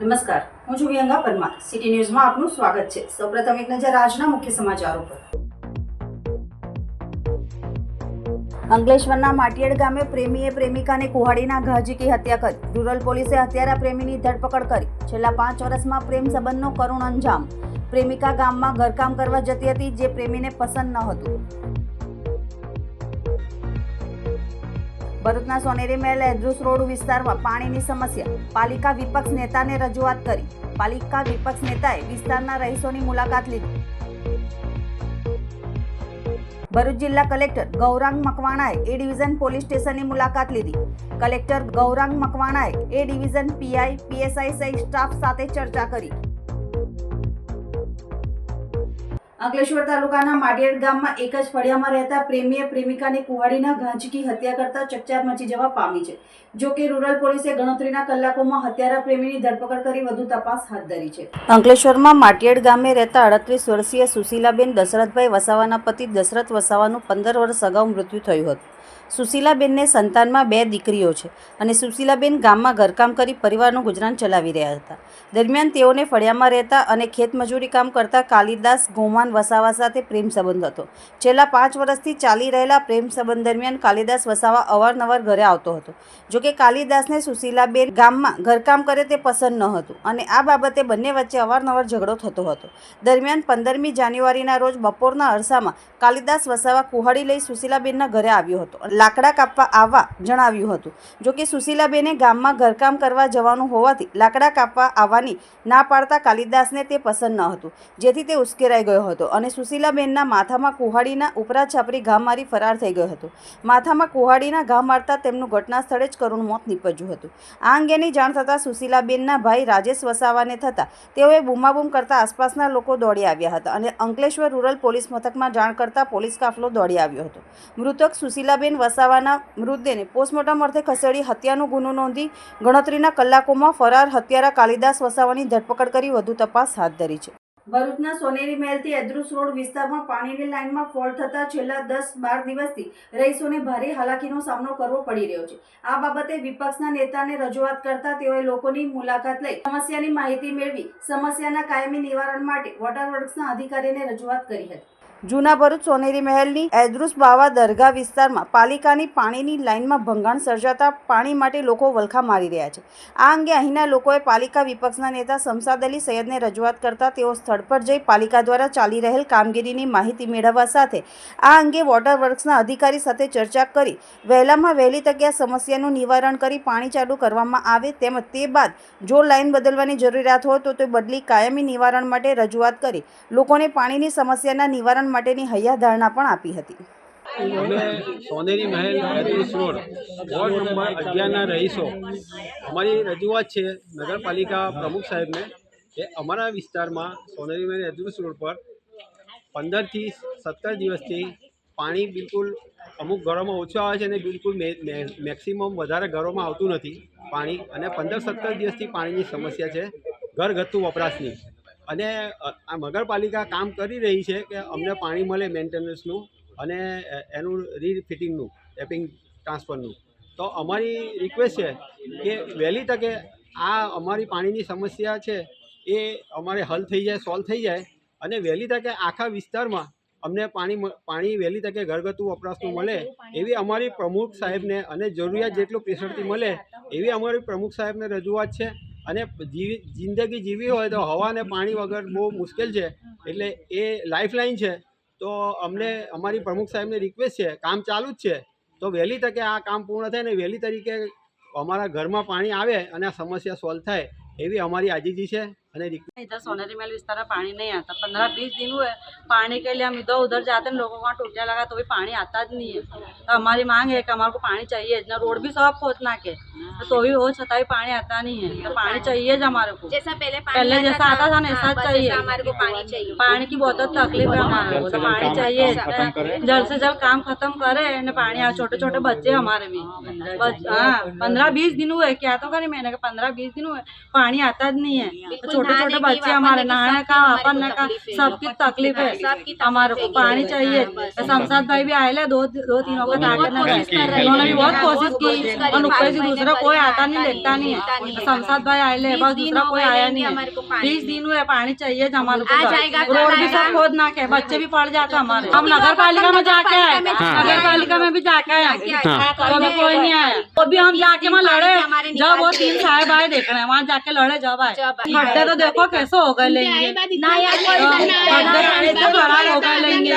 નમસ્કાર, હું છું વિહંગા પરમાર. સિટી ન્યૂઝમાં આપનું સ્વાગત છે. સૌપ્રથમ એક નજર આજના મુખ્ય સમાચારો પર. અંકલેશ્વરના માટિયડ ગામે પ્રેમીએ પ્રેમિકાને કુહાડીના ઘા ઝીકી હત્યા કરી. રૂરલ પોલીસે હત્યારા પ્રેમીની ધરપકડ કરી. છેલ્લા પાંચ વર્ષમાં પ્રેમ સંબંધનો કરુણ અંજામ. પ્રેમિકા ગામમાં ઘરકામ કરવા જતી હતી, જે પ્રેમીને પસંદ ન હતું. ભરૂચના સોનેરી મહેલ એડ્રુસ રોડ વિસ્તારમાં પાણીની સમસ્યા. પાલિકા વિપક્ષ નેતાને રજૂઆત કરી. પાલિકા વિપક્ષ નેતાએ વિસ્તારના રહીશોની મુલાકાત લીધી. ભરૂચ જિલ્લા કલેક્ટર ગૌરાંગ મકવાણાએ એ ડિવિઝન પોલીસ સ્ટેશનની મુલાકાત લીધી. કલેક્ટર ગૌરાંગ મકવાણાએ એ ડિવિઝન પીઆઈ, પીએસઆઈ સહિત સ્ટાફ સાથે ચર્ચા કરી. અંકલેશ્વર તાલુકાના માડિયાર ગામમાં એક જ ફળિયામાં રહેતા પ્રેમીએ પ્રેમિકાની કુવાડીના ઘાંચકી હત્યા કરતા ચકચાર મચી જવા પામી છે. જો કે રૂરલ પોલીસે ગણતરીના કલાકોમાં હત્યારા પ્રેમીની ધરપકડ કરી વધુ તપાસ હાથ ધરી છે. અંકલેશ્વરમાં માટિયાડ ગામે રહેતા અડત્રીસ વર્ષીય સુશીલાબેન દશરથભાઈ વસાવાના પતિ દશરથ વસાવાનું પંદર વર્ષ અગાઉ મૃત્યુ થયું હતું. સુશીલાબેનને સંતાનમાં બે દીકરીઓ છે અને સુશીલાબેન ગામમાં ઘરકામ કરી પરિવારનું ગુજરાન ચલાવી રહ્યા હતા. દરમિયાન તેઓને ફળિયામાં રહેતા અને ખેતમજૂરી કામ કરતા કાલિદાસ ગોમાન વસાવા સાથે પ્રેમ સંબંધ હતો. છેલ્લા પાંચ વર્ષથી ચાલી રહેલા પ્રેમ સંબંધ દરમિયાન કાલિદાસ વસાવા અવારનવાર ઘરે આવતો હતો. જોકે કાલિદાસને સુશીલાબેન ગામમાં ઘરકામ કરે તે પસંદ ન હતું અને આ બાબતે બંને વચ્ચે અવારનવાર ઝઘડો થતો હતો. દરમિયાન પંદરમી જાન્યુઆરીના રોજ બપોરના અરસામાં કાલિદાસ વસાવા કુહાડી લઈ સુશીલાબેનના ઘરે આવ્યો હતો. લાકડા કાપવા આવવા જણાવ્યું હતું. જોકે સુશીલાબેને ગામમાં ઘરકામ કરવા જવાનું હોવાથી લાકડા કાપવા આવવાની ના પાડતા કાલિદાસને તે પસંદ ન હતું. જેથી તે ઉશ્કેરાઈ ગયો હતો અને સુશીલાબેનના માથામાં કુહાડીના ઉપરા છાપરી ઘા મારી ફરાર થઈ ગયો હતો. માથામાં કુહાડીના ઘા મારતા તેમનું ઘટના સ્થળે જ કરુણ મોત નીપજ્યું હતું. આ અંગેની જાણ થતાં સુશીલાબેનના ભાઈ રાજેશ વસાવાને થતાં તેઓએ બૂમાબૂમ કરતા આસપાસના લોકો દોડી આવ્યા હતા અને અંકલેશ્વર રૂરલ પોલીસ મથકમાં જાણ કરતા પોલીસ કાફલો દોડી આવ્યો હતો. મૃતક સુશીલાબેન વસાવાના મૃતદેહને પોસ્ટમોર્ટમ અર્થે ખસેડી હત્યાનો ગુનો નોંધી ગણતરીના કલાકોમાં ફરાર હત્યારા કાલિદાસ વસાવાની ધરપકડ કરી વધુ તપાસ હાથ ધરી છે. ભરૂચના સોનેરી મહેલથી એદ્રુસ રોડ વિસ્તારમાં પાણીની લાઇનમાં ફોલ્ટ થતા છેલ્લા દસ બાર દિવસથી રહીશોને ભારે હાલાકીનો સામનો કરવો પડી રહ્યો છે. આ બાબતે વિપક્ષના નેતાને રજૂઆત કરતા તેઓએ લોકોની મુલાકાત લઈ સમસ્યાની માહિતી મેળવી સમસ્યાના કાયમી નિવારણ માટે વોટર વર્ક્સના અધિકારીને રજૂઆત કરી હતી. જૂના ભરૂચ સોનેરી મહેલની એદ્રુસ બાવા દરગાહ વિસ્તારમાં પાલિકાની પાણીની લાઇનમાં ભંગાણ સર્જાતા પાણી માટે લોકો વલખા મારી રહ્યા છે. આ અંગે અહીંના લોકોએ પાલિકા વિપક્ષના નેતા શમસાદ અલી સૈયદને રજૂઆત કરતા તેઓ સ્થળ પર જઈ પાલિકા દ્વારા ચાલી રહેલ કામગીરીની માહિતી મેળવવા સાથે આ અંગે વોટર વર્ક્સના અધિકારી સાથે ચર્ચા કરી વહેલામાં વહેલી તકે આ સમસ્યાનું નિવારણ કરી પાણી ચાલુ કરવામાં આવે તેમજ તે બાદ જો લાઇન બદલવાની જરૂરિયાત હોય તો તે બદલી કાયમી નિવારણ માટે રજૂઆત કરી લોકોને પાણીની સમસ્યાના નિવારણ માટેની હૈયાધારણા પણ આપી હતી. અમે Soneri Mahal address road, ward number અગિયારના રહીશો. અમારી રજૂઆત છે નગરપાલિકા પ્રમુખ સાહેબને કે અમારા વિસ્તારમાં સોનેરી મહેલ એડ્રેસ રોડ પર પંદરથી સત્તર દિવસથી પાણી બિલકુલ અમુક ઘરોમાં ઓછું આવે છે અને બિલકુલ મેક્સિમમ વધારે ઘરોમાં આવતું નથી પાણી અને પંદર સત્તર દિવસથી પાણીની સમસ્યા છે ઘરગથ્થુ વપરાશની. અને આ નગરપાલિકા કામ કરી રહી છે કે અમને પાણી મળે મેન્ટેનન્સનું અને એનું રીફિટિંગનું ટેપિંગ ટ્રાન્સફરનું. તો અમારી રિક્વેસ્ટ છે કે વહેલી તકે આ અમારી પાણીની સમસ્યા છે એ અમારે હલ થઈ જાય સોલ્વ થઈ જાય અને વહેલી તકે આખા વિસ્તારમાં અમને પાણી પાણી વહેલી તકે ઘરગથ્થુ વપરાશનું મળે એવી અમારી પ્રમુખ સાહેબને અને જરૂરિયાત જેટલું પ્રેશરથી મળે એવી અમારી પ્રમુખ સાહેબને રજૂઆત છે અને જીવી જિંદગી જીવી હોય તો હવા અને પાણી વગર બહુ મુશ્કેલ છે. એટલે એ લાઈફલાઈન છે. તો અમને અમારી પ્રમુખ સાહેબને રિક્વેસ્ટ છે કામ ચાલુ જ છે. તો વહેલી તકે આ કામ પૂર્ણ થાય ને વહેલી તરીકે અમારા ઘરમાં પાણી આવે અને આ સમસ્યા સોલ્વ થાય એવી અમારી આજીજી છે. इधर सोनेरी मेल इस तरह पानी नहीं आता पंद्रह बीस दिन हुए पानी के लिए हम इधर उधर जाते हैं लोगों का टूटिया लगा तो भी पानी आता ही नहीं है तो हमारी मांग है कि हमारे को पानी चाहिए इतना रोड भी सब खोदना के तो भी हो छता भी पानी आता नहीं है तो पानी चाहिए हमारे को जैसा पहले पहले जैसा आता था ना ऐसा चाहिए हमारे को पानी चाहिए पानी की बहुत तकलीफ़ है हमारे को पानी चाहिए जल्द से जल्द काम खत्म करे पानी आ छोटे छोटे बच्चे हमारे भी पंद्रह बीस दिन हुए क्या तो करे मैंने कहा पंद्रह बीस दिन हुए पानी आता नहीं है छोटे छोटे बच्चे हमारे नहाने का अपन का सबकी तकलीफ़ है। हमारे को पानी चाहिए। शमशाद भाई भी आए दो दो तीनों को उन्होंने भी बहुत कोशिश की। और ऊपर से दूसरा कोई आता नहीं देखता नहीं है। शमशाद भाई आए ले बस दूसरा कोई आया नहीं है। बीस दिन हुए पानी चाहिए हमारे रोड भी सब खोद ना के बच्चे भी पड़ जाते हमारे। हम नगर पालिका में जाके आए। नगर पालिका में भी जाके आए तो अभी कोई नहीं आया। तो भी हम जाके वहाँ लड़े। जब वो तीन साहब आए देख रहे हैं वहाँ जाके लड़े जब आए। खड्डे तो देखो कैसे हो गए लेंगे। खड्डे खराब हो गए लेंगे।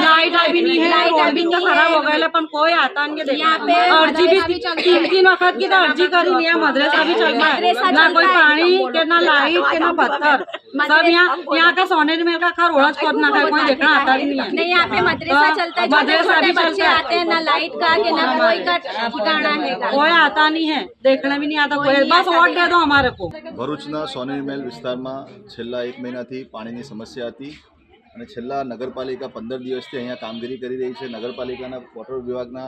लाइट अभी नहीं है रोड तो खराब हो। गए कोई आता नहीं अर्जी भी तीन तीन वक्त की तो अर्जी करी नहीं है मदरसा भी चल रहा है ना कोई पानी के ना लाइट के ना पत्थर। सब यहाँ यहाँ का सोने में का खर ओढ़ करना है कोई देखना आता ही नहीं है नहीं यहाँ पे मदरसा हाँ, चलता है छोटे मदरसा छोटे भी बच्चे चलता है। आते हैं ना लाइट का कि ना कोई का ठिकाना है कोई आता नहीं है देखने भी नहीं आता कोई बस वोट दे दो हमारे को ભરૂચના સોનેરી મહેલ વિસ્તારમાં છેલ્લા એક મહિનાથી પાણીની સમસ્યા હતી અને છેલ્લા નગરપાલિકા પંદર દિવસથી અહીંયા કામગીરી કરી રહી છે નગરપાલિકાના વોટર વિભાગના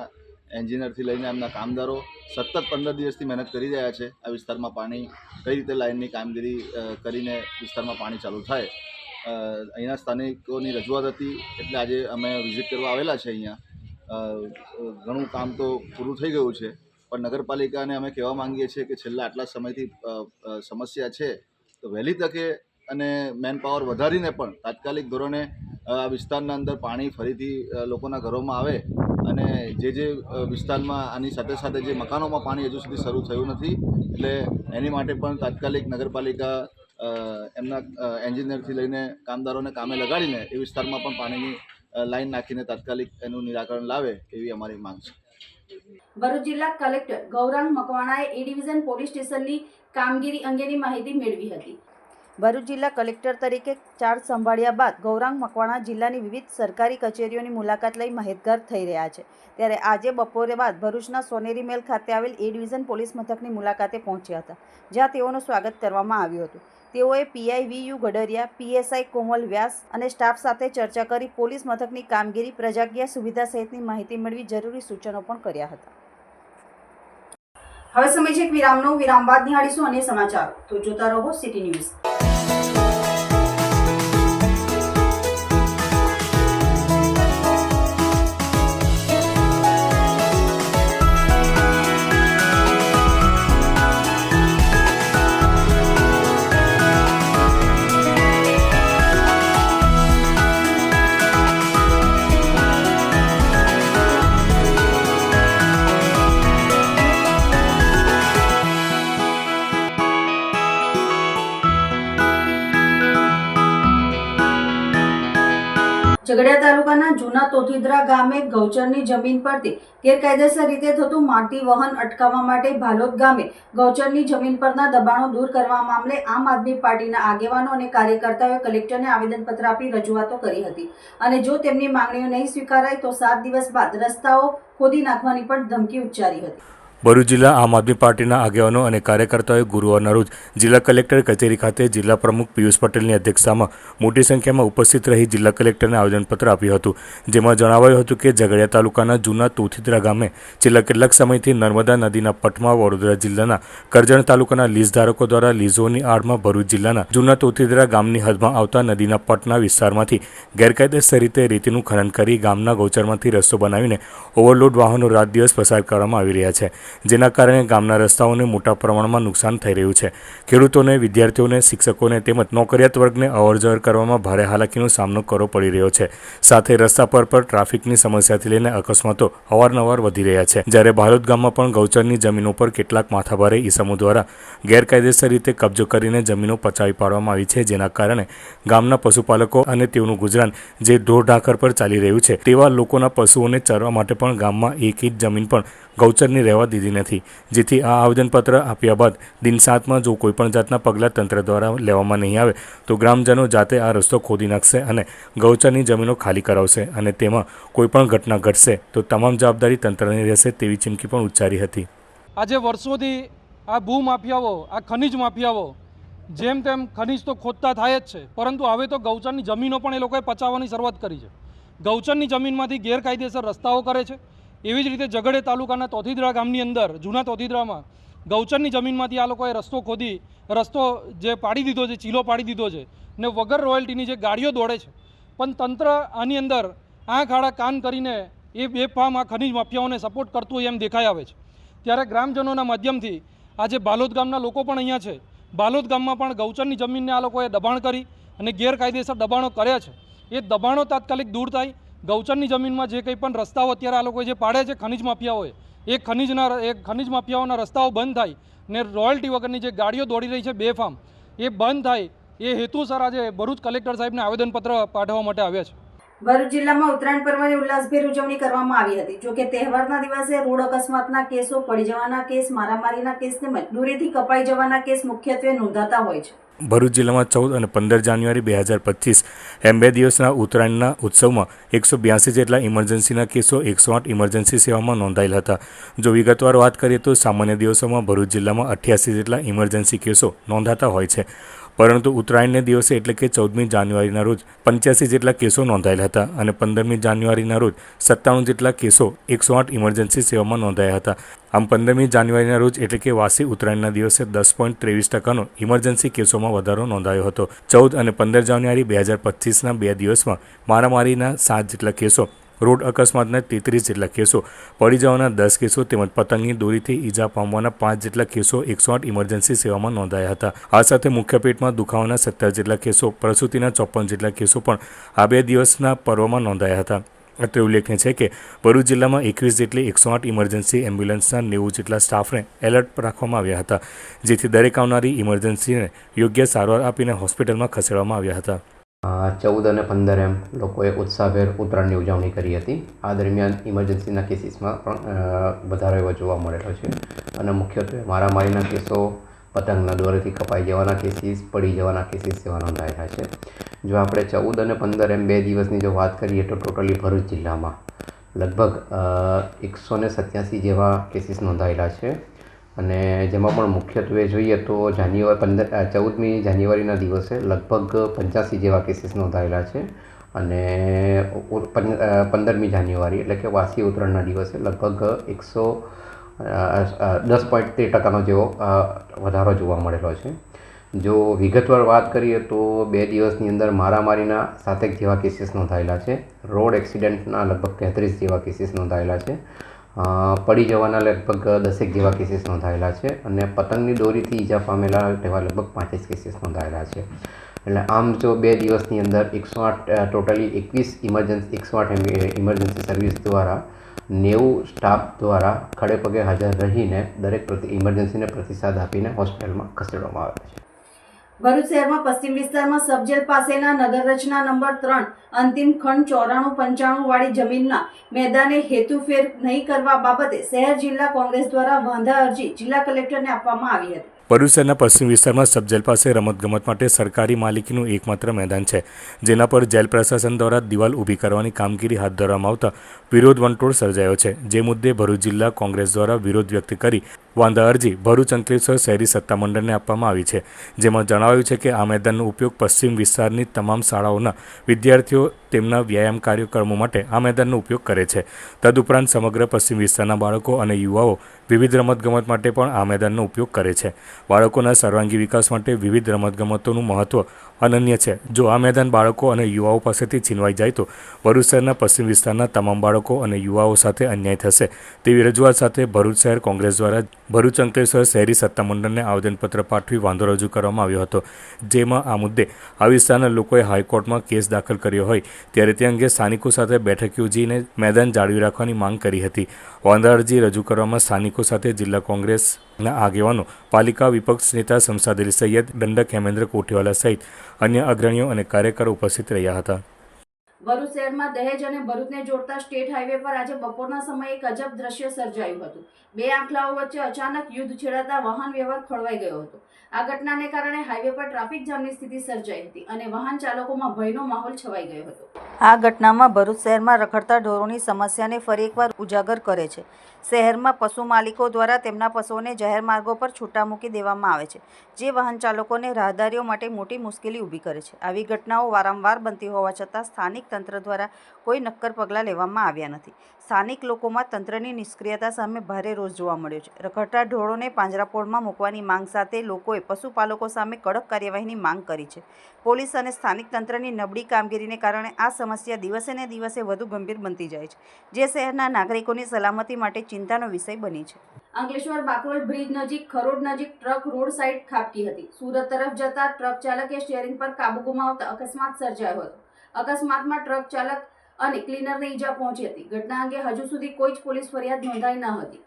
એન્જિનિયરથી લઈને એમના કામદારો સતત પંદર દિવસથી મહેનત કરી રહ્યા છે આ વિસ્તારમાં પાણી કઈ રીતે લાઇનની કામગીરી અ, કરીને વિસ્તારમાં પાણી ચાલુ થાય અ, અહીંના સ્થાનિકોની રજૂઆત હતી, એટલે આજે અમે વિઝિટ કરવા આવેલા છે અહીંયા. ઘણું કામ તો પૂરું થઈ ગયું છે, પણ નગરપાલિકાને અમે કહેવા માંગીએ છીએ કે છેલ્લા આટલા સમયથી સમસ્યા છે, તો વહેલી તકે અને મેન પાવર વધારીને પણ તાત્કાલિક ધોરણે આ વિસ્તારના અંદર પાણી ફરીથી લોકોના ઘરોમાં આવે અને જે જે વિસ્તારમાં આની સાથે સાથે જે મકાનોમાં પાણી હજુ સુધી શરૂ થયું નથી, એટલે એની માટે પણ તાત્કાલિક નગરપાલિકા એમના એન્જિનિયરથી લઈને કામદારોને કામે લગાડીને એ વિસ્તારમાં પણ પાણીની લાઈન નાખીને તાત્કાલિક એનું નિરાકરણ લાવે એવી અમારી માંગ છે. ભરૂચ જિલ્લા કલેક્ટર ગૌરાંગ મકવાણાએ એ ડિવિઝન પોલીસ સ્ટેશનની કામગીરી અંગેની માહિતી મેળવી હતી. ભરૂચ જિલ્લા કલેક્ટર તરીકે ચાર્જ સંભાળ્યા બાદ ગૌરાંગ મકવાણા જિલ્લાની વિવિધ સરકારી કચેરીઓની મુલાકાત લઈ માહિતગાર થઈ રહ્યા છે. ત્યારે આજે બપોરે બાદ ભરૂચના સોનેરી મેલ ખાતે આવેલ એ ડિવિઝન પોલીસ મથકની મુલાકાતે પહોંચ્યા હતા જ્યાં તેઓનું સ્વાગત કરવામાં આવ્યું હતું. તેઓએ PI V U Gadariya PSI Komal Vyas અને સ્ટાફ સાથે ચર્ચા કરી પોલીસ મથકની કામગીરી, પ્રજાકીય સુવિધા સહિતની માહિતી મેળવી જરૂરી સૂચનો પણ કર્યા હતા. હવે સમય છે એક વિરામનો. વિરામ બાદ નિહાળીશું અન્ય સમાચાર. તો જોતા રહો સિટી ન્યૂઝ. ઝઘડિયા તાલુકાના જૂના તોથીદ્રા ગામે ગૌચરની જમીન પરથી ગેરકાયદેસર રીતે થતું માટી વહન અટકાવવા માટે ભાલોદ ગામે ગૌચરની જમીન પરના દબાણો દૂર કરવા મામલે આમ આદમી પાર્ટીના આગેવાનો અને કાર્યકર્તાઓએ કલેક્ટરને આવેદનપત્ર આપી રજૂઆતો કરી હતી. અને જો તેમની માંગણીઓ નહીં સ્વીકારાય તો સાત દિવસ બાદ રસ્તાઓ ખોદી નાખવાની પણ ધમકી ઉચ્ચારી હતી. ભરૂચ જિલ્લા આમ આદમી પાર્ટીના આગેવાનો અને કાર્યકર્તાઓએ ગુરુવારના રોજ જિલ્લા કલેક્ટર કચેરી ખાતે જિલ્લા પ્રમુખ પિયુષ પટેલની અધ્યક્ષતામાં મોટી સંખ્યામાં ઉપસ્થિત રહી જિલ્લા કલેક્ટરને આવેદનપત્ર આપ્યું હતું. જેમાં જણાવાયું હતું કે ઝઘડિયા તાલુકાના જૂના તોથીદ્રા ગામે છેલ્લા કેટલાક સમયથી નર્મદા નદીના પટમાં વડોદરા જિલ્લાના કરજણ તાલુકાના લીઝ ધારકો દ્વારા લીઝોની આડમાં ભરૂચ જિલ્લાના જૂના તોથીદ્રા ગામની હદમાં આવતા નદીના પટના વિસ્તારમાંથી ગેરકાયદેસર રીતે રેતીનું ખનન કરી ગામના ગૌચરમાંથી રસ્તો બનાવીને ઓવરલોડ વાહનો રાત દિવસ પસાર કરવામાં આવી રહ્યા છે. જેના કારણે ગામના રસ્તાઓને મોટા પ્રમાણમાં નુકસાન થઈ રહ્યું છે. ખેડૂતોને, વિદ્યાર્થીઓને, શિક્ષકોને તેમજ નોકરિયાત વર્ગને અવરજવર કરવામાં ભારે હાલાકીનો સામનો કરવો પડી રહ્યો છે. સાથે રસ્તા પર પણ ટ્રાફિકની સમસ્યાથી લઈને અકસ્માતો અવારનવાર વધી રહ્યા છે. જ્યારે ભાલોદ ગામમાં પણ ગૌચરની જમીનો પર કેટલાક માથાભારે ઈસમો દ્વારા ગેરકાયદેસર રીતે કબજો કરીને જમીનો પચાવી પાડવામાં આવી છે, જેના કારણે ગામના પશુપાલકો અને તેઓનું ગુજરાન જે ઢોર ઢાકર પર ચાલી રહ્યું છે, તેવા લોકોના પશુઓને ચરવા માટે પણ ગામમાં એક ઇંચ જમીન પણ ગૌચરની રહેવા દીધી નથી. જેથી આ આવેદનપત્ર આપ્યા બાદ દિન સાતમાં જો કોઈપણ જાતના પગલાં તંત્ર દ્વારા લેવામાં નહીં આવે, તો ગ્રામજનો જાતે આ રસ્તો ખોદી નાખશે અને ગૌચરની જમીનો ખાલી કરાવશે અને તેમાં કોઈપણ ઘટના ઘટશે, તો તમામ જવાબદારી તંત્રની રહેશે તેવી ચીમકી પણ ઉચ્ચારી હતી. આજે વર્ષોથી આ ભૂમાફિયાઓ આ ખનિજ માફિયાઓ, જેમ તેમ ખનિજ તો ખોદતા થાય જ છે, પરંતુ હવે તો ગૌચરની જમીનો પણ એ લોકોએ પચાવવાની શરૂઆત કરી છે. ગૌચરની જમીનમાંથી ગેરકાયદેસર રસ્તાઓ કરે છે એવી જ રીતે ઝઘડે તાલુકાના તોથીદરા ગામની અંદર, જૂના તોથીદરામાં, ગૌચરની જમીનમાંથી આ લોકોએ રસ્તો ખોદી, રસ્તો જે પાડી દીધો છે, ચીલો પાડી દીધો છે, ને વગર રોયલ્ટીની જે ગાડીઓ દોડે છે. પણ તંત્ર આની અંદર આંખ આડા કાન કરીને એ બે ફાર્મ આ ખનીજ માફિયાઓને સપોર્ટ કરતું હોય એમ દેખાઈ આવે છે. ત્યારે ગ્રામજનોના માધ્યમથી આજે બાલોદ ગામના લોકો પણ અહીંયા છે. બાલોદ ગામમાં પણ ગૌચરની જમીનને આ લોકોએ દબાણ કરી અને ગેરકાયદેસર દબાણો કર્યા છે. એ દબાણો તાત્કાલિક દૂર થાય ગૌચરની જમીનમાં જે કંઈ પણ રસ્તાઓ અત્યારે આ લોકો જે પાડે છે ખનિજ માફિયાઓએ, એ ખનિજના એ ખનિજ માફિયાઓના રસ્તાઓ બંધ થાય ને રોયલ્ટી વગરની જે ગાડીઓ દોડી રહી છે બેફામ, એ બંધ થાય, એ હેતુસર આજે ભરૂચ કલેક્ટર સાહેબને આવેદનપત્ર પાઠવવા માટે આવ્યા છે. ભરૂચ જિલ્લામાં ઉત્તરાયણ પર્વની ઉલ્લાસભેર ઉજવણી કરવામાં આવી હતી. જોકે તહેવારના દિવસે રોડ અકસ્માતના કેસો, પડી જવાના કેસ, મારામારીના કેસ તેમજ દોરીથી કપાઈ જવાના કેસ મુખ્યત્વે નોંધાતા હોય છે. ભરૂચ જિલ્લામાં ચૌદ અને પંદર જાન્યુઆરી બે હજાર પચીસ એમ બે દિવસના ઉત્તરાયણના ઉત્સવમાં એકસો બ્યાસી જેટલા ઇમરજન્સીના કેસો, એકસો આઠ ઇમરજન્સી સેવામાં નોંધાયેલા હતા. જો વિગતવાર વાત કરીએ તો સામાન્ય દિવસોમાં ભરૂચ જિલ્લામાં અઠ્યાસી જેટલા ઇમરજન્સી કેસો નોંધાતા હોય છે. પરંતુ ઉત્તરાયણને દિવસે એટલે કે ચૌદમી જાન્યુઆરીના રોજ પંચ્યાસી જેટલા કેસો નોંધાયેલા હતા અને પંદરમી જાન્યુઆરીના રોજ સત્તાણું જેટલા કેસો એકસો આઠ ઇમરજન્સી સેવામાં નોંધાયા હતા. આમ પંદરમી જાન્યુઆરીના રોજ એટલે કે વાસી ઉત્તરાયણના દિવસે દસ પોઈન્ટ ત્રેવીસ ટકાનો ઇમરજન્સી કેસોમાં વધારો નોંધાયો હતો. ચૌદ અને પંદર જાન્યુઆરી બે હજાર પચીસના બે દિવસમાં મારામારીના સાત જેટલા કેસો રોડ અકસ્માતના તેત્રીસ જેટલા કેસો પડી જવાના દસ કેસો તેમજ પતંગની દોરીથી ઈજા પામવાના પાંચ જેટલા કેસો એકસો આઠ ઇમરજન્સી સેવામાં નોંધાયા હતા. આ સાથે મુખ્ય પેટમાં દુખાવાના સત્તર જેટલા કેસો, પ્રસૂતિના ચોપન જેટલા કેસો પણ આ બે દિવસના પર્વમાં નોંધાયા હતા. અત્રે ઉલ્લેખનીય છે કે ભરૂચ જિલ્લામાં એકવીસ જેટલી એકસો આઠ ઇમરજન્સી એમ્બ્યુલન્સના નેવું જેટલા સ્ટાફને એલર્ટ રાખવામાં આવ્યા હતા, જેથી દરેક આવનારી ઇમરજન્સીને યોગ્ય સારવાર આપીને હોસ્પિટલમાં ખસેડવામાં આવ્યા હતા. ચૌદ અને પંદર એમ લોકોએ ઉત્સાહભેર ઉત્તરાયણની ઉજવણી કરી હતી. આ દરમિયાન ઇમરજન્સીના કેસીસમાં પણ વધારો એવો જોવા મળેલો છે. અને મુખ્યત્વે મારામારીના કેસો, પતંગના દોરેથી કપાઈ જવાના કેસીસ, પડી જવાના કેસીસ જેવા નોંધાયેલા છે. જો આપણે ચૌદ અને પંદર એમ બે દિવસની જો વાત કરીએ તો ટોટલી ભરૂચ જિલ્લામાં લગભગ એકસો ને સત્યાસી જેવા કેસીસ નોંધાયેલા છે. અને જેમાં પણ મુખ્યત્વે જોઈએ તો જાન્યુઆરી પંદર ચૌદમી જાન્યુઆરીના દિવસે લગભગ પંચ્યાસી જેવા કેસીસ નોંધાયેલા છે. અને પંદરમી જાન્યુઆરી એટલે કે વાસી ઉત્તરાયણના દિવસે લગભગ એકસો દસ પોઈન્ટ તેર ટકાનો જેવો વધારો જોવા મળેલો છે. જો વિગતવાર વાત કરીએ તો બે દિવસની અંદર મારામારીના સાતેક જેવા કેસીસ નોંધાયેલા છે. રોડ એક્સિડન્ટના લગભગ તેત્રીસ જેવા કેસીસ નોંધાયેલા છે. પડી જવાના લગભગ દસેક જેવા કેસીસ નોંધાયેલા છે અને પતંગની દોરીથી ઈજા પામેલા તેવા લગભગ પાંચીસ કેસીસ નોંધાયેલા છે. એટલે આમ જો બે દિવસની અંદર એકસો આઠ ટોટલી એકવીસ ઇમરજન્સી એકસો આઠ ઇમરજન્સી સર્વિસ દ્વારા નેવું સ્ટાફ દ્વારા ખડે પગે હાજર રહીને દરેક પ્રતિ ઇમરજન્સીને પ્રતિસાદ આપીને હોસ્પિટલમાં ખસેડવામાં આવે છે. ભરૂચ શહેરમાં પશ્ચિમ વિસ્તારમાં સબજેલ પાસેના નગર રચના નંબર ત્રણ, અંતિમ ખંડ ચોરાણું પંચાણું વાળી જમીનના મેદાને હેતુફેર નહીં કરવા બાબતે શહેર જિલ્લા કોંગ્રેસ દ્વારા વાંધા અરજી જિલ્લા કલેક્ટરને આપવામાં આવી હતી. ભરૂચ પશ્ચિમ વિસ્તારમાં સબજેલ પાસે રમતગમત માટે સરકારી માલિકીનું એકમાત્ર મેદાન છે, જેના પર જેલ પ્રશાસન દ્વારા દિવાલ ઊભી કરવાની કામગીરી હાથ ધરવામાં આવતા વિરોધ વંટોળ સર્જાયો છે, જે મુદ્દે ભરૂચ જિલ્લા કોંગ્રેસ દ્વારા વિરોધ વ્યક્ત કરી વાંધા અરજી ભરૂચ અંકલેશ્વર શહેરી સત્તામંડળને આપવામાં આવી છે, જેમાં જણાવ્યું છે કે આ મેદાનનો ઉપયોગ પશ્ચિમ વિસ્તારની તમામ શાળાઓના વિદ્યાર્થીઓ તેમના વ્યાયામ કાર્યક્રમો માટે આ મેદાનનો ઉપયોગ કરે છે. તદુપરાંત સમગ્ર પશ્ચિમ વિસ્તારના બાળકો અને યુવાઓ વિવિધ રમતગમત માટે પણ આ મેદાનનો ઉપયોગ કરે છે. બાળકોના સર્વાંગી વિકાસ માટે વિવિધ રમતગમતોનું મહત્ત્વ અનન્ય છે. જો આ મેદાન બાળકો અને યુવાઓ પાસેથી છીનવાઈ જાય તો ભરૂચ શહેરના પશ્ચિમ વિસ્તારના તમામ બાળકો અને યુવાઓ સાથે અન્યાય થશે. તેવી રજૂઆત સાથે ભરૂચ શહેર કોંગ્રેસ દ્વારા ભરૂચ અંકલેશ્વર શહેરી સત્તામંડળને આવેદનપત્ર પાઠવી વાંધો રજૂ કરવામાં આવ્યો હતો. જેમાં આ મુદ્દે આ વિસ્તારના લોકોએ હાઈકોર્ટમાં કેસ દાખલ કર્યો હોય ત્યારે તે અંગે સ્થાનિકો સાથે બેઠક યોજીને મેદાન જાળવી રાખવાની માંગ કરી હતી. વાંધા અરજી રજૂ કરવામાં સ્થાનિકો સાથે જિલ્લા કોંગ્રેસના આગેવાનો, પાલિકા વિપક્ષ નેતા શમસાદ સૈયદ, દંડક હેમેન્દ્ર કોઠીવાલા સહિત અન્ય અગ્રણીઓ અને કાર્યકરો ઉપસ્થિત રહ્યા હતા. ભરૂચ શહેરમાં દહેજ અને ભરૂચને જોડતા સ્ટેટ હાઈવે પર આજે બપોરના સમયે એક અજબ દ્રશ્ય સર્જાયું હતું. બે આંખલાઓ વચ્ચે અચાનક યુદ્ધ છેડાતા વાહન વ્યવહાર ખોળવાઈ ગયો હતો. આ ઘટનાને કારણે હાઈવે પર ટ્રાફિક જામની સ્થિતિ સર્જાઈ હતી અને વાહન ચાલકોમાં ભયનો માહોલ છવાઈ ગયો હતો. આ ઘટનામાં ભરૂચ શહેરમાં રખડતા ઢોરોની સમસ્યાને ફરી એકવાર ઉજાગર કરે છે. શહેરમાં પશુ માલિકો દ્વારા તેમના પશુઓને જાહેર માર્ગો પર છૂટા મૂકી દેવામાં આવે છે, જે વાહન ચાલકોને રાહદારીઓ માટે મોટી મુશ્કેલી ઊભી કરે છે. આવી ઘટનાઓ વારંવાર બનતી હોવા છતાં સ્થાનિક તંત્ર દ્વારા કોઈ નક્કર પગલાં લેવામાં આવ્યા નથી. સ્થાનિક લોકોમાં તંત્રની નિષ્ક્રિયતા સામે ભારે રોષ જોવા મળ્યો છે. રખડતા ઢોળોને પાંજરાપોળમાં મૂકવાની માંગ સાથે લોકોએ પશુપાલકો સામે કડક કાર્યવાહીની માંગ કરી છે. પોલીસ અને સ્થાનિક તંત્રની નબળી કામગીરીને કારણે આ સમસ્યા દિવસે ને દિવસે વધુ ગંભીર બનતી જાય છે, જે શહેરના નાગરિકોની સલામતી માટે ચિંતાનો વિષય બની છે. અંકલેશ્વર બાકરોલ બ્રિજ નજીક, ખરોડ નજીક ટ્રક રોડ સાઈડ ખાબકી હતી. સુરત તરફ જતા ટ્રક ચાલકે સ્ટેરિંગ પર કાબુ ગુમાવતા અકસ્માત સર્જાયો હતો. અકસ્માતમાં ટ્રક ચાલક અને ક્લીનરને ઈજા પહોંચી હતી. ઘટના અંગે હજુ સુધી કોઈ જ પોલીસ ફરિયાદ નોંધાઈ ન હતી.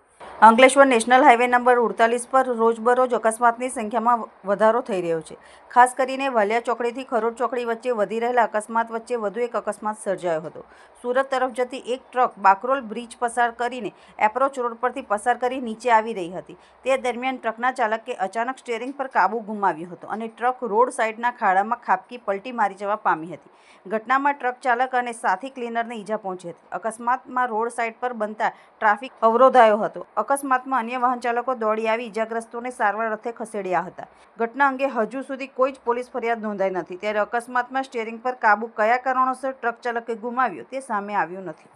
અંકલેશ્વર નેશનલ હાઈવે નંબર ઉડતાલીસ પર રોજબરોજ અકસ્માતની સંખ્યામાં વધારો થઈ રહ્યો છે. ખાસ કરીને વાલિયા ચોકડીથી ખરોડ ચોકડી વચ્ચે વધી રહેલા અકસ્માત વચ્ચે વધુ એક અકસ્માત સર્જાયો હતો. સુરત તરફ જતી એક ટ્રક બાકરોલ બ્રિજ પસાર કરીને એપ્રોચ રોડ પરથી પસાર કરી નીચે આવી રહી હતી. તે દરમિયાન ટ્રકના ચાલકે અચાનક સ્ટીયરિંગ પર કાબુ ગુમાવ્યો હતો અને ટ્રક રોડ સાઈડના ખાડામાં ખાબકી પલટી મારી જવા પામી હતી. ઘટનામાં ટ્રક ચાલક અને સાથી ક્લીનરને ઈજા પહોંચી હતી. અકસ્માતમાં રોડ સાઈડ પર બનતા ટ્રાફિક અવરોધાયો હતો. અકસ્માતમાં અન્ય વાહન ચાલકો દોડી આવી ઇજાગ્રસ્તોને સારવાર અર્થે ખસેડ્યા હતા. ઘટના અંગે હજુ સુધી કોઈ જ પોલીસ ફરિયાદ નોંધાઈ નથી. ત્યારે અકસ્માતમાં સ્ટેરિંગ પર કાબુ કયા કારણોસર ટ્રક ચાલકે ગુમાવ્યો તે સામે આવ્યું નથી.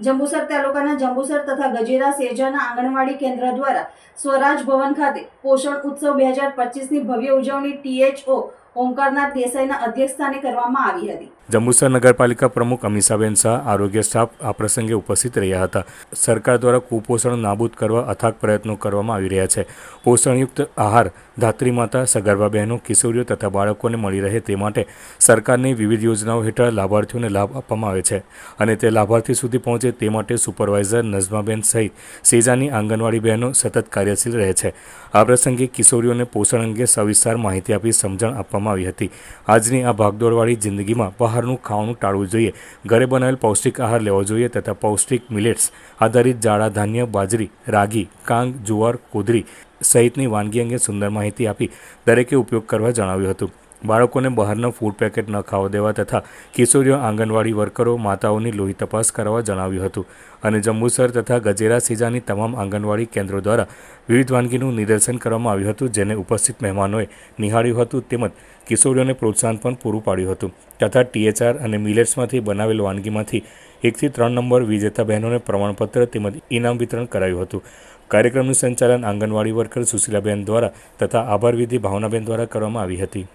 જંબુસર તાલુકાના જંબુસર તથા ગજેરા સેજાના આંગણવાડી કેન્દ્ર દ્વારા સ્વરાજ ભવન ખાતે પોષણ ઉત્સવ બે હજાર પચીસની ભવ્ય ઉજવણી ટીએચઓ ઓમકારનાથ દેસાઈના અધ્યક્ષસ્થાને કરવામાં આવી હતી. જંબુસર નગરપાલિકા પ્રમુખ અમીષાબેન શાહ આરોગ્ય સ્ટાફ આ પ્રસંગે ઉપસ્થિત રહ્યા હતા. સરકાર દ્વારા કુપોષણ નાબૂદ કરવા અથાગ પ્રયત્નો કરવામાં આવી રહ્યા છે. પોષણયુક્ત આહાર, ધાત્રી માતા, સગર્ભા બહેનો, કિશોરીઓ તથા બાળકોને મળી રહે તે માટે સરકારની વિવિધ યોજનાઓ હેઠળ લાભાર્થીઓને લાભ આપવામાં આવે છે અને તે લાભાર્થી સુધી પહોંચે તે માટે સુપરવાઇઝર નઝમાબેન સહિત સેજાની આંગણવાડી બહેનો સતત કાર્યશીલ રહે છે. આ પ્રસંગે કિશોરીઓને પોષણ અંગે સવિસ્તાર માહિતી આપી સમજણ આપવામાં આવી હતી. આજની આ ભાગદોડવાળી જિંદગીમાં બહારનું ખાવાનું ટાળવું જોઈએ. ઘરે બનાવેલ પૌષ્ટિક આહાર લેવો જોઈએ તથા પૌષ્ટિક મિલેટ્સ, આધારિત જાડા ધાન્ય, બાજરી, રાગી, કાંગ, જુવાર, કોદરી સહિતની વાનગી અંગે સુંદર માહિતી આપી દરેકે ઉપયોગ કરવા જણાવ્યું હતું. બાળકોને બહારના ફૂડ પેકેટ ન ખાવા દેવા તથા કિશોરીઓ, આંગણવાડી વર્કરો, માતાઓની લોહી તપાસ કરાવવા જણાવ્યું હતું. અને જંબુસર તથા ગજેરા સીજાની તમામ આંગણવાડી કેન્દ્રો દ્વારા વિવિધ વાનગીનું નિદર્શન કરવામાં આવ્યું હતું, જેને ઉપસ્થિત મહેમાનોએ નિહાળ્યું હતું તેમજ કિશોરીઓને પ્રોત્સાહન પણ પૂરું પાડ્યું હતું. તથા ટીએચઆર અને મિલેટ્સમાંથી બનાવેલ વાનગીમાંથી એકથી ત્રણ નંબર વિજેતા બહેનોને પ્રમાણપત્ર તેમજ ઇનામ વિતરણ કરાયું હતું. કાર્યક્રમનું સંચાલન આંગણવાડી વર્કર સુશીલાબેન દ્વારા તથા આભાર વિધિ ભાવનાબેન દ્વારા કરવામાં આવી હતી.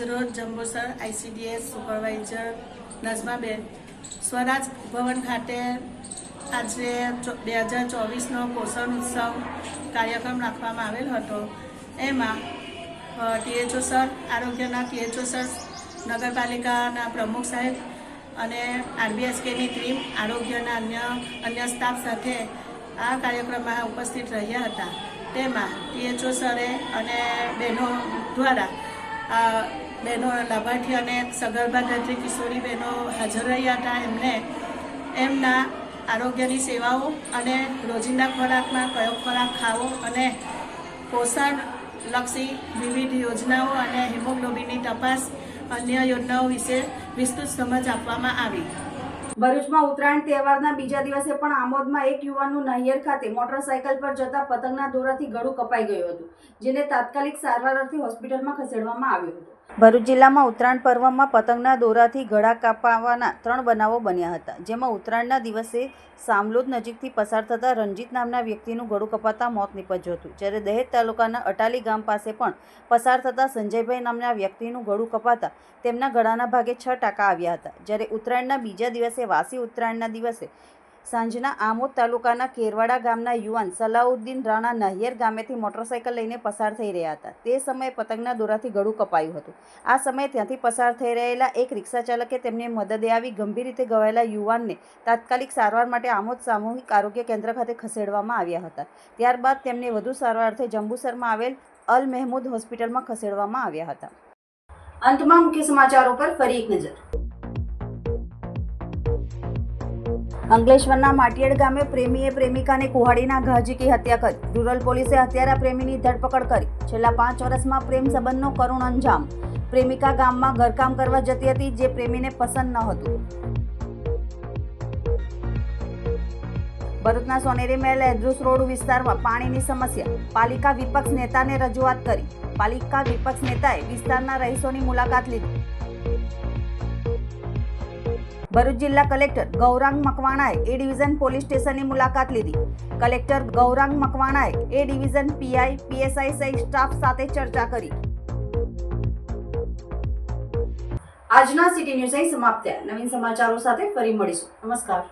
રોજ જંબુસર આઈસીડીએસ સુપરવાઇઝર નઝમાબેન સ્વરાજ ભવન ખાતે આજે બે હજાર ચોવીસનો પોષણ ઉત્સવ કાર્યક્રમ રાખવામાં આવેલ હતો. એમાં ટીએચઓ સર, આરોગ્યના ટીએચઓ સર, નગરપાલિકાના પ્રમુખ સાહેબ અને આરબીએસકેની ટીમ, આરોગ્યના અન્ય અન્ય સ્ટાફ સાથે આ કાર્યક્રમમાં ઉપસ્થિત રહ્યા હતા. તેમાં ટીએચઓ સરે અને બહેનો દ્વારા બહેનો લાભાર્થી અને સગર્ભા ગર્ભી કિશોરી બહેનો હાજર રહ્યા હતા. એમને એમના આરોગ્યની સેવાઓ અને રોજિંદા ખોરાકમાં કયો ખોરાક ખાવો અને પોષણલક્ષી વિવિધ યોજનાઓ અને હિમોગ્લોબિનની તપાસ અન્ય યોજનાઓ વિશે વિસ્તૃત સમજ આપવામાં આવી. ભરૂચમાં ઉત્તરાયણ તહેવારના બીજા દિવસે પણ આમોદમાં એક યુવાનનું નહિયર ખાતે મોટરસાયકલ પર જતા પતંગના દોરાથી ગળું કપાઈ ગયું હતું, જેને તાત્કાલિક સારવાર અર્થે હોસ્પિટલમાં ખસેડવામાં આવ્યું હતું. ભરૂચ જિલ્લામાં ઉત્તરાયણ પર્વમાં પતંગના દોરાથી ગળા કાપાવાના ત્રણ બનાવો બન્યા હતા, જેમાં ઉત્તરાયણના દિવસે સામલોદ નજીકથી પસાર થતા રંજીત નામના વ્યક્તિનું ગળું કપાતા મોત નીપજ્યું હતું. જ્યારે દહેજ તાલુકાના અટાલી ગામ પાસે પણ પસાર થતા સંજયભાઈ નામના વ્યક્તિનું ગળું કપાતા તેમના ગળાના ભાગે છ ટાંકા આવ્યા હતા. જ્યારે ઉત્તરાયણના બીજા દિવસે વાસી ઉત્તરાયણના દિવસે સાંજના આમોદ તાલુકાના કેરવાડા ગામના યુવાન સલાઉદ્દીન રાણા નાહિયર ગામેથી મોટરસાયકલ લઈને પસાર થઈ રહ્યા હતા. તે સમયે પતંગના દોરાથી ગળું કપાયું હતું. આ સમયે ત્યાંથી પસાર થઈ રહેલા એક રિક્ષા ચાલકે તેમને મદદે આવી ગંભીર રીતે ઘવાયેલા યુવાનને તાત્કાલિક સારવાર માટે આમોદ સામૂહિક આરોગ્ય કેન્દ્ર ખાતે ખસેડવામાં આવ્યા હતા. ત્યારબાદ તેમને વધુ સારવાર અર્થે જંબુસરમાં આવેલ અલ મહેમૂદ હોસ્પિટલમાં ખસેડવામાં આવ્યા હતા. અંતમાં મુખ્ય સમાચારો પર ફરી એક નજર. અંકલેશ્વરના માટિયડ ગામે પ્રેમીએ પ્રેમિકાને કુહાડીના ઘા ઝીકી હત્યા કરી. રૂરલ પોલીસે હત્યારા પ્રેમીની ધરપકડ કરી. છેલ્લા પાંચ વર્ષમાં પ્રેમ સંબંધનો કરુણ અંજામ. પ્રેમિકા ગામમાં ઘરકામ કરવા જતી હતી જે પ્રેમીને પસંદ ન હતું. ભરૂચના સોનેરી મહેલ એદ્રુસ રોડ વિસ્તારમાં પાણીની સમસ્યા. પાલિકા વિપક્ષ નેતાને રજૂઆત કરી. પાલિકા વિપક્ષ નેતાએ વિસ્તારના રહીશોની મુલાકાત લીધી. ભરૂચ જિલ્લા કલેક્ટર ગૌરાંગ મકવાણાએ એ ડિવિઝન પોલીસ સ્ટેશનની મુલાકાત લીધી. કલેક્ટર ગૌરાંગ મકવાણાએ એ ડિવિઝન પીઆઈ, પીએસઆઈ સહિત સ્ટાફ સાથે ચર્ચા કરી. આજના સિટી ન્યૂઝ અહીં સમાપ્ત થયા. નવીન સમાચારો સાથે ફરી મળીશું. નમસ્કાર.